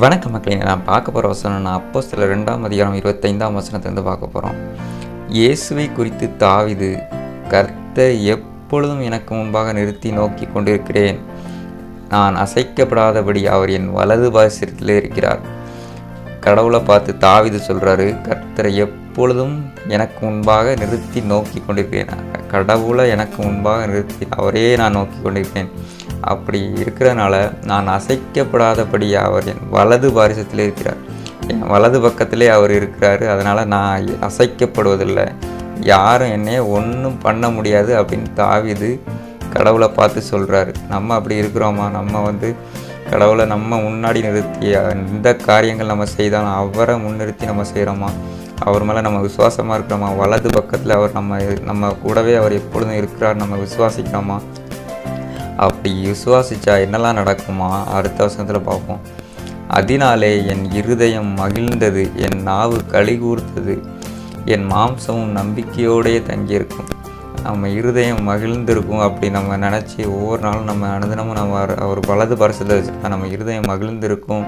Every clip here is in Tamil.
வணக்கம் மக்களே. நான் பார்க்க போகிற வசனம் நான் அப்போ சில ரெண்டாம் அதிகாரம் இருபத்தைந்தாம் வசனத்திலேருந்து பார்க்க போகிறோம் இயேசுவை குறித்து தாவிது கர்த்தர் எப்பொழுதும் எனக்கு முன்பாக நிறுத்தி நோக்கி கொண்டிருக்கிறேன். நான் அசைக்கப்படாதபடி அவர் என் வலது பாசத்தில் இருக்கிறார். கடவுளை பார்த்து தாவிது சொல்கிறாரு கர்த்தரை எப்பொழுதும் எனக்கு முன்பாக நிறுத்தி நோக்கி கொண்டிருக்கிறேன். கடவுளை எனக்கு முன்பாக நிறுத்தி அவரே நான் நோக்கி கொண்டிருக்கிறேன். அப்படி இருக்கிறனால நான் அசைக்கப்படாதபடி அவர் என் வலது பாரிசத்தில் இருக்கிறார். என் வலது பக்கத்திலே அவர் இருக்கிறாரு. அதனால் நான் அசைக்கப்படுவதில்லை. யாரும் என்னைய ஒன்றும் பண்ண முடியாது அப்படின்னு தாவிது கடவுளை பார்த்து சொல்கிறாரு நம்ம அப்படி இருக்கிறோமா? நம்ம வந்து கடவுளை நம்ம முன்னாடி நிறுத்தி எந்த காரியங்கள் நம்ம செய்தாலும் அவரை முன்னிறுத்தி நம்ம செய்கிறோமா அவர் மேலே நம்ம விசுவாசமாக இருக்கிறோமா? வலது பக்கத்தில் அவர் நம்ம நம்ம கூடவே அவர் எப்பொழுதும் இருக்கிறார் நம்ம விசுவாசிக்கிறோமா? அப்படி விசுவாசிச்சா என்னெல்லாம் நடக்குமா? அடுத்த வருஷத்தில் பார்ப்போம். அதனாலே என் இருதயம் மகிழ்ந்தது என் நாவு கழிகூர்த்தது என் மாம்சமும் நம்பிக்கையோடையே தங்கியிருக்கும். நம்ம இருதயம் மகிழ்ந்திருக்கும் அப்படி நம்ம நினச்சி ஒவ்வொரு நாளும் நம்ம அனுதினமும் நம்ம அவர் அவர் வலது பரிசத்தை வச்சுருக்கா நம்ம இருதயம் மகிழ்ந்திருக்கும்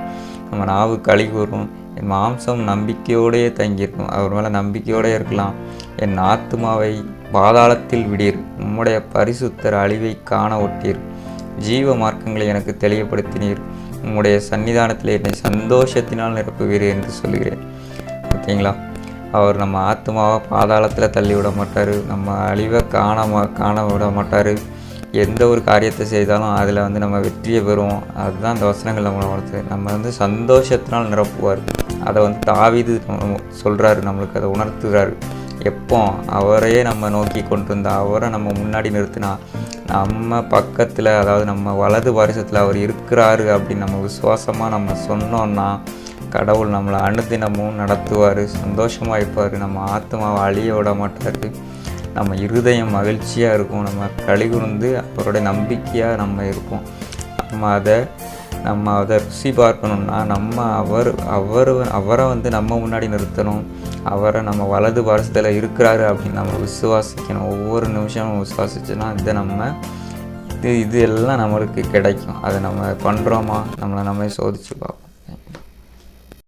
நம்ம நாவு கழிகூறும் என் மாம்சம் நம்பிக்கையோடையே தங்கியிருக்கும். அவர் மேலே நம்பிக்கையோடே இருக்கலாம். என் ஆத்துமாவை பாதாளத்தில் விடீர். உம்முடைய பரிசுத்தர் அழிவை காண ஒட்டீர். ஜீவ மார்க்கங்களை எனக்கு தெளிவுபடுத்தினீர். உம்முடைய சன்னிதானத்தில் என்னை சந்தோஷத்தினால் நிரப்புவீர் என்று சொல்கிறேன் ஓகேங்களா? அவர் நம்ம ஆத்மாவை பாதாளத்தில் தள்ளி விட மாட்டார். நம்ம அழிவை காண காண விட மாட்டார். எந்த ஒரு காரியத்தை செய்தாலும் அதில் வந்து நம்ம வெற்றியை பெறுவோம். அதுதான் இந்த வசனங்கள் நம்மளை வளர்த்து நம்ம வந்து சந்தோஷத்தினால் நிரப்புவார். அதை வந்து தாவிது சொல்கிறாரு நம்மளுக்கு அதை உணர்த்துகிறாரு எப்போ அவரையே நம்ம நோக்கி கொண்டு வந்தா அவரை நம்ம முன்னாடி நிறுத்தினா நம்ம பக்கத்தில் அதாவது நம்ம வலது வருஷத்தில் அவர் இருக்கிறாரு அப்படின்னு நம்ம விசுவாசமாக நம்ம சொன்னோன்னா கடவுள் நம்மளை அனுதினமும் நடத்துவார் சந்தோஷமாக இருப்பார். நம்ம ஆத்மாவை அழிய விட மாட்டார். நம்ம இருதயம் மகிழ்ச்சியாக இருக்கும். நம்ம கழிவுருந்து அவருடைய நம்பிக்கையாக நம்ம இருப்போம். நம்ம அதை நம்ம அதை ருசி பார்க்கணுன்னா நம்ம அவர் அவர் அவரை வந்து நம்ம முன்னாடி நிறுத்தணும். அவரை நம்ம வலது வருஷத்தில் இருக்கிறாரு அப்படின்னு நம்ம விசுவாசிக்கணும். ஒவ்வொரு நிமிஷமும் விசுவாசிச்சோன்னா இதை நம்ம இது இது எல்லாம் நம்மளுக்கு கிடைக்கும். அதை நம்ம பண்ணுறோமா நம்மளை நம்ம சோதிச்சு பார்ப்போம்.